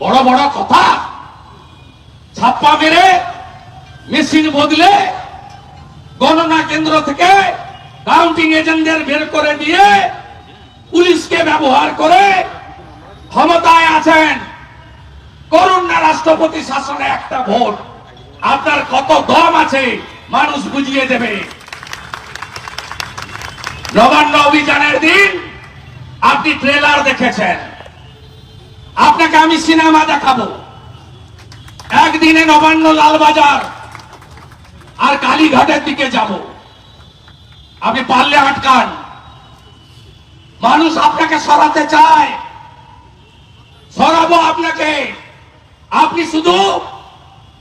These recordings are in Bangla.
বড় বড় কথা। ছাপ্পা মেরে মেশিন বদলে গণনা কেন্দ্র থেকে কাউন্টিং এজেন্টদের বের করে দিয়ে পুলিশকে ব্যবহার করে ক্ষমতায় আছেন। করুন না রাষ্ট্রপতি শাসনে একটা ভোট। আপনার কত দম আছে, মানুষ বুঝিয়ে দেবে। নবান্ন অভিযানের দিন আপনি ট্রেলার দেখেছেন। আপনাকে আমি সিনেমা দেখাবো। একদিনে নবান্ন লালবাজার আর কালীঘাটের দিকে যাব। আপনি পারলে আটকান। মানুষ আপনাকে সরাতে চায়। সরাবো আপনাকে। আপনি শুধু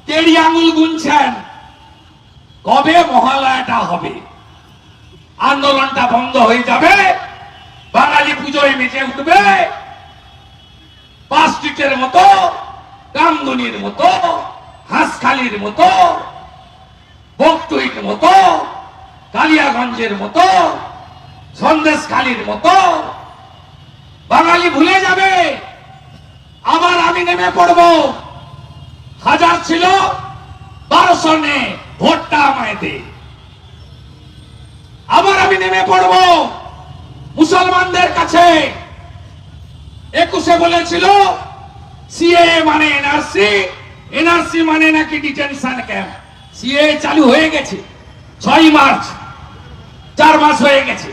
তেড়ি আঙুল গুনছেন। কবে মহালয়াটা হবে? আন্দোলনটা বন্ধ হয়ে যাবে। বাঙালি পুজোয় মেতে উঠবে। পাঁচ স্ট্রিটের মতো কামদুনির মতো, হাঁসখালির মতো বকটুইট মতো, কালিয়াগঞ্জের মতো সন্দেশখালির মতো। বাঙালি ভুলে যাবে, আবার আমি নেমে পড়ব। হাজার ছিল, বারোশো নে ভোটটা আমায় দে। আবার আমি নেমে পড়ব। মুসলমানদের কাছে একুশে বলেছিল? সিএ মানে এনআরসি এনআরসি মানে নাকি ডিটেনশন ক্যাম্প। সিএ চালু হয়ে গেছে, ছয় মার্চ, চার মাস হয়ে গেছে।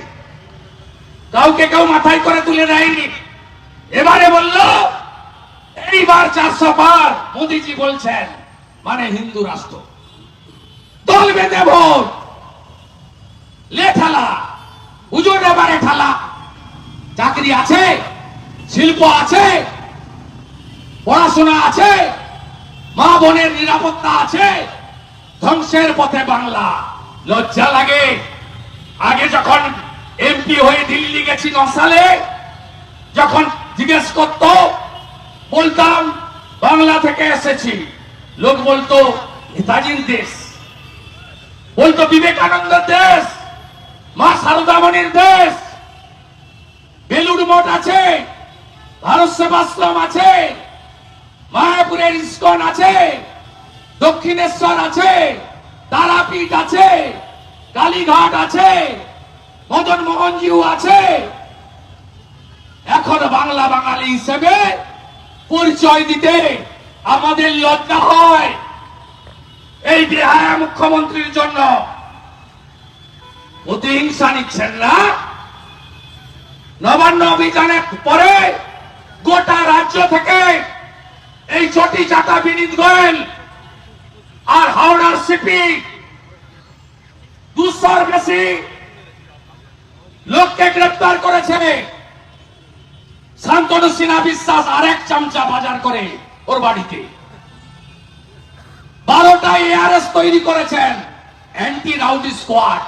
কাউকে কেউ মাথায় করে তুলে দেয়নি। এবারে বলল, এইবার চারশো পার মোদিজি বলছেন মানে হিন্দু রাষ্ট্র। দল বেঁধে ভোট। লে ঠেলা। হুজুর এবারে ঠেলা। চাকরি আছে? শিল্প আছে, পড়াশোনা আছে, মা বোনের নিরাপত্তা আছে, ধ্বংসের পথে বাংলা। লজ্জা লাগে। আগে যখন এমপি হয়ে দিল্লি গেছি ন সালে, যখন জিজ্ঞেস করত, বলতাম, বাংলা থেকে এসেছি। লোক বলতো, নেতাজির দেশ। বলতো, বিবেকানন্দের দেশ। মা সারদামণির দেশ। বেলুর মঠ আছে। ভারত সেবাশ্রম আছে, মায়াপুরের ইস্কন আছে, দক্ষিণেশ্বর আছে, তারাপীঠ আছে, কালীঘাট আছে, মদন মোহনজিউ আছে। এখন বাংলা বাঙালি হিসেবে পরিচয় দিতে আমাদের লজ্জা হয়। এই বেহায়া মুখ্যমন্ত্রীর জন্য প্রতিহিংসা নিচ্ছেন না। নবান্ন অভিযানের পরে গোটা রাজ্য থেকে এই চটি চাটা বিনীত গোয়েল আর হাওড়ার সিপি দুশোর বেশি লোককে গ্রেপ্তার করেছে। শান্তনু সিনহা বিশ্বাস আরেক চামচা বাজার করে ওর বাড়িতে। বারোটা এআরএস তৈরি করেছেন অ্যান্টি রাউডি স্কোয়াড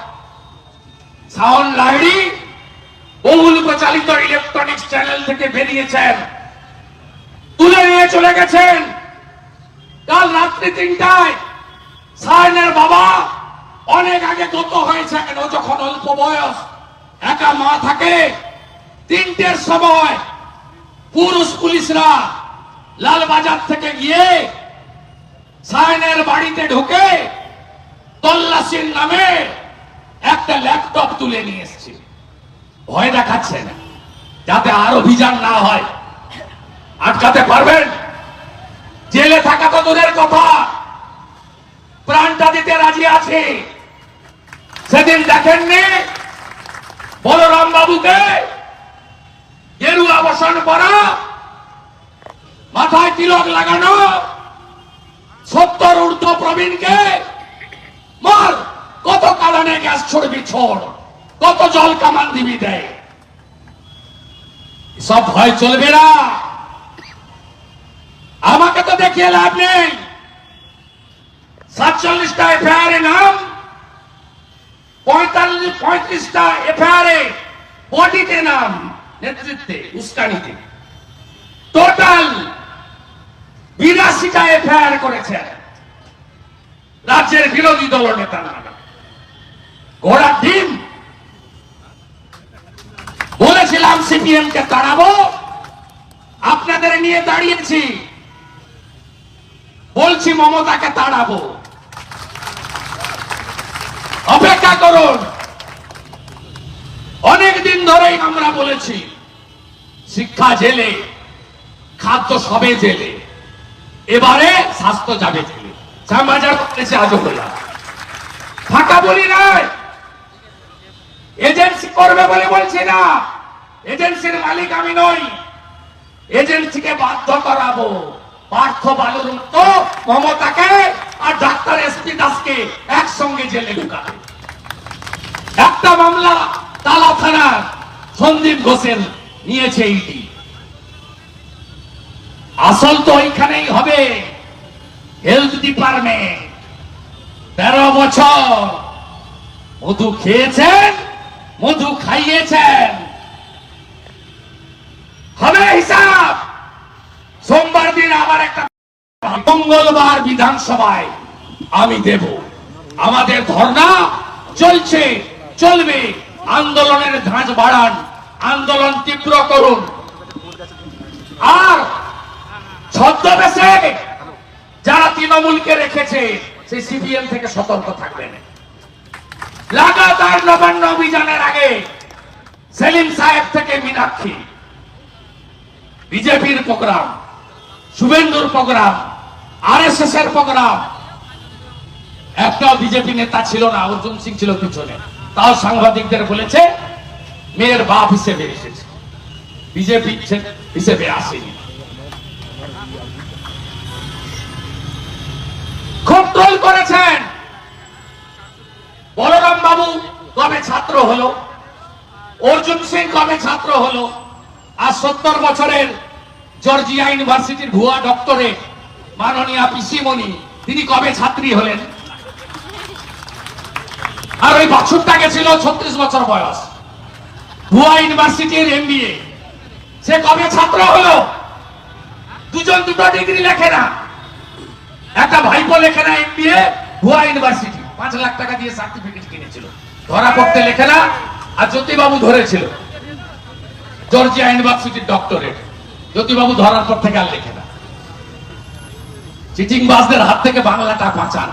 সাউন্ড লাইড়ি বহুল প্রচালিত ইলেকট্রনিক্স চ্যানেল থেকে বেরিয়েছেন। তুলে নিয়ে চলে গেছেন। কাল রাত্রি তিনটায় সায়নের বাবা অনেক আগে গত হয়েছেন। ও যখন অল্প বয়স, একা মা থাকে, তিনটের সময় পুরুষ পুলিশরা লালবাজার থেকে গিয়ে সায়নের বাড়িতে ঢুকে তল্লাশির নামে একটা ল্যাপটপ তুলে নিয়ে এসছে ভয় দেখাচ্ছেন যাতে আর অভিযান না হয়। আটকাতে পারবেন? জেলে থাকা তো দূরের কথা। প্রাণটা দিতে রাজি আছে। সেদিন দেখেননি বলরাম বাবুকে গেরুয়া বসন করা, মাথায় তিলক লাগানো, সত্তর ঊর্ধ্ব প্রবীণকে মার কত কারণে গ্যাস ছড়বি ছোড়? কত জল কামান দিবি দেয়? সব ভয় চলবে না। আমাকে তো দেখিয়ে লাভ নেই। সাতচল্লিশটা এফআইআর এ নাম, পঁয়তাল্লিশ, পঁয়ত্রিশটা এফআইআর এ বডিতে নাম, নেতৃত্বে, উস্কানিতে। টোটাল বিরাশিটা এফআইআর করেছেন রাজ্যের বিরোধী দল নেতা ঘোড়ার ডিম সিপিএম কে তাড়াবো? আপনাদের নিয়ে দাঁড়িয়েছি। বলছি মমতাকে তাড়াবো। অপেক্ষা করুন। অনেক দিন ধরেই আমরা বলেছি, শিক্ষা জেলে, খাদ্য সবে জেলে, এবারে স্বাস্থ্য যাবে জেলে। শ্যামবাজার করেছে আজও বললাম। ফাঁকা বলি নাই। এজেন্সি করবে বলে বলছি না। এজেন্সির মালিক আমি নই। এজেন্সিকে বাধ্য করাবো। পার্থ বালুর মতো মমতাকে আর ডাক্তার এসপি দাসকে একসঙ্গে জেলে ঢুকাবে। একটা মামলা তালা থানার সন্দীপ ঘোষের নিয়েছে ইডি। আসল তো ওইখানেই হবে। Health department. তেরো বছর। মধু খেয়েছেন, মধু খাইয়েছেন। হবে হিসাব। সোমবার দিন আবার একটা মঙ্গলবার বিধানসভায় আমি দেব। আমাদের ধর্ণা চলছে, চলবে। আন্দোলনের ধাঁচ বাড়ান, আন্দোলন তীব্র করুন। আর ছদ্মবেশে যারা তৃণমূলকে রেখেছে, সেই সিপিএম থেকে সতর্ক থাকবেন। লাগাতার নবান্ন অভিযানের আগে সেলিম সাহেব থেকে মীনাক্ষী। বিজেপির প্রোগ্রাম, শুভেন্দুর প্রোগ্রাম আর এস এস এর প্রোগ্রাম। একটাও বিজেপি নেতা ছিল না, অর্জুন সিং ছিল পিছনে। তাও সাংবাদিকদের বলেছে, মেয়ের বাপ হিসেবে এসেছে। বিজেপি হিসেবে আসেনি। খুব ট্রোল করেছেন। বলরাম বাবু কবে ছাত্র হলো, অর্জুন সিং কবে ছাত্র হলো। আর সত্তর বছরের জর্জিয়া ইউনিভার্সিটির ভুয়া ডক্টরেট মাননীয়া পিসিমণি তিনি কবে ছাত্রী হলেন? আর ওই বাছুরটা গেছিল ছত্রিশ বছর বয়স। ভুয়া ইউনিভার্সিটির এমবিএ সে কবে ছাত্র হলো? দুজন দুটো ডিগ্রি লেখে না। একটা ভাইপো লেখে না এমবিএ ভুয়া ইউনিভার্সিটি। পাঁচ লাখ টাকা দিয়ে সার্টিফিকেট কিনেছিল। ধরা পড়তে লেখে না, আর জ্যোতিবাবু ধরেছিল। জর্জিয়া ইউনিভার্সিটির ডক্টরেট। জ্যোতিবাবু ধরার পর থেকে আর লেখে না। চিটিং বাসদের হাত থেকে বাংলাটা বাঁচান।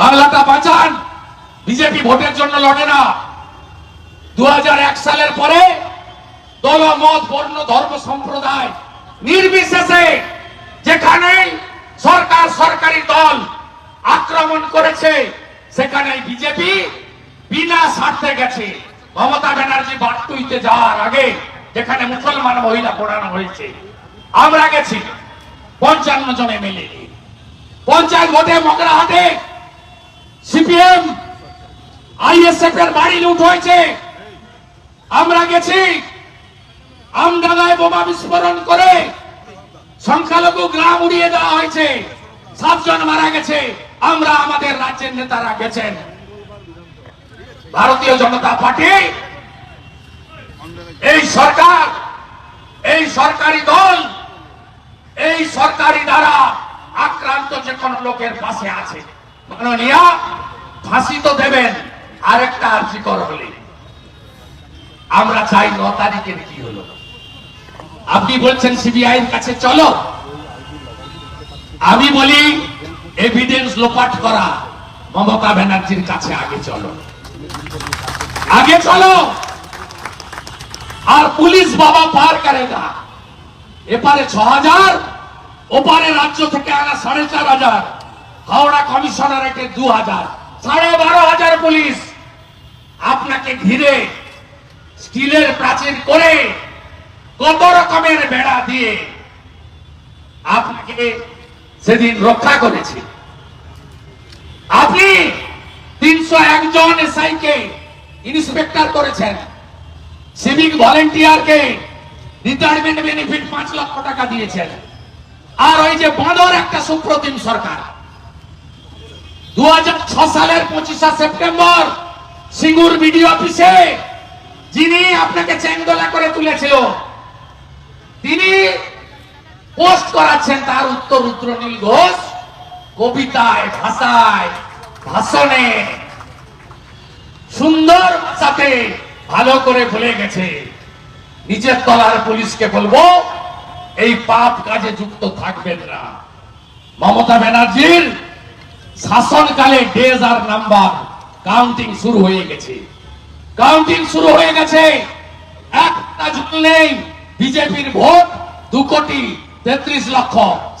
বাংলাটা বাঁচান। বিজেপি ভোটের জন্য লড়ে না। দু সালের পরে দল, মত, বর্ণ, ধর্ম, সম্প্রদায় নির্বিশেষে যেখানে সরকার সরকারি দল আক্রমণ করেছে সেখানে বিজেপি বিনা স্বার্থে গেছে। মমতা ব্যানার্জি বাট্টুইতে যাওয়ার আগে যেখানে মুসলমান মহিলা পড়ানো হয়েছে, আমরা গেছি পঞ্চান্ন জন এমএলএ পঞ্চায়েত ভোটে মগরাহাটে সিপিএম, আইএসএফ এর বাড়ি লুট হয়েছে। আমরা গেছি আমডাঙ্গায় বোমা বিস্ফোরণ করে সংখ্যালঘু গ্রাম উড়িয়ে দেওয়া হয়েছে। সাতজন মারা গেছে। আমরা আমাদের রাজ্যের নেতারা গেছেন। ভারতীয় জনতা পার্টি, এই সরকার, এই সরকারি দল, এই সরকারি দ্বারা আক্রান্ত যে কোনো লোকের পাশে আছে। ফাঁসি তো দেবেন, আরেকটা আর্জি কর হলে। আমরা চাই ন তারিখের কি হলো। আপনি বলছেন সিবিআই এর কাছে চলো। আমি বলি এভিডেন্স লোপাট করা, মমতা ব্যানার্জির কাছে আগে চলো। আগে চলো আর পুলিশ বাবা পার করেগা। এপারে ছ হাজার ওপারে রাজ্য থেকে আনা সাড়ে চার হাজার হাওড়া কমিশনারেটে দু হাজার সাড়ে বারো হাজার পুলিশ আপনাকে ঘিরে স্টিলের প্রাচীর করে কত রকমের বেড়া দিয়ে আপনাকে সেদিন রক্ষা করেছে। আপনি তিনশো একজন এসআই কে ইন্সপেক্টর করেছেন। সিভিক রিটায়ারমেন্ট বেনিফিট পাঁচ লক্ষ টাকা দিয়েছেন। আর ওই যে বাঁদর একটা সুপ্রতিম সরকার। দু সালের পঁচিশে সেপ্টেম্বর সিঙ্গুর বিডিও অফিসে যিনি আপনাকে চ্যাংদোলা করে তুলেছিল, তিনি পোস্ট করাচ্ছেন তার উত্তর রুদ্রনীল ঘোষ, কবিতায়, ভাষায়। ভাষণে সুন্দর ভাষাতে ভালো করে বলে গেছে। নিজের তলার পুলিশকে বলব, এই পাপ কাজে যুক্ত থাকবেন না। মমতা ব্যানার্জির শাসনকালে ডেজ আর নাম্বার কাউন্টিং শুরু হয়ে গেছে। কাউন্টিং শুরু হয়ে গেছে। একটা নেই। বিজেপির ভোট দু কোটি তেত্রিশ লক্ষ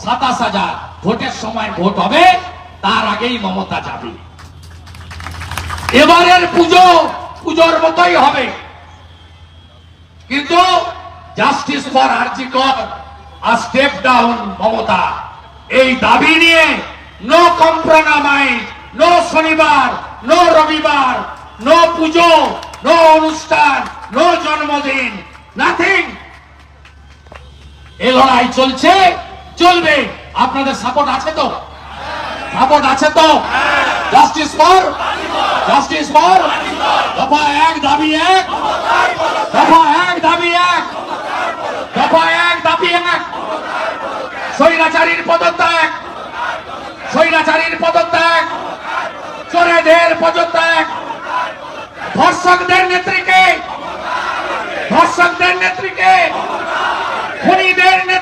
সাতাশ হাজার। ভোটের সময় ভোট হবে। তার আগেই মমতা যাবে। এবারের পুজো, পুজোর মতোই হবে। কিন্তু জাস্টিস ফর আর্জিকর আর স্টেপ ডাউন মমতা। এই দাবি নিয়ে নো কম্প্রোমাইজ নো শনিবার নো রবিবার নো পুজো নো অনুষ্ঠান নো জন্মদিন নাথিং এ লড়াই চলছে, চলবে। আপনাদের সাপোর্ট আছে তো? সাপোর্ট আছে তো? জাস্টিস ফর জাস্টিস ফর দফা এক, দাবি এক। দফা এক, দাবি এক। দফা এক, দাবি এক। স্বৈরাচারীর পদত্যাগ। স্বৈরাচারীর পদত্যাগ। চোরেদের পদত্যাগ। ধর্ষকদের নেত্রীকে। ধর্ষকদের নেত্রীকে। খুনিদের নেত্রী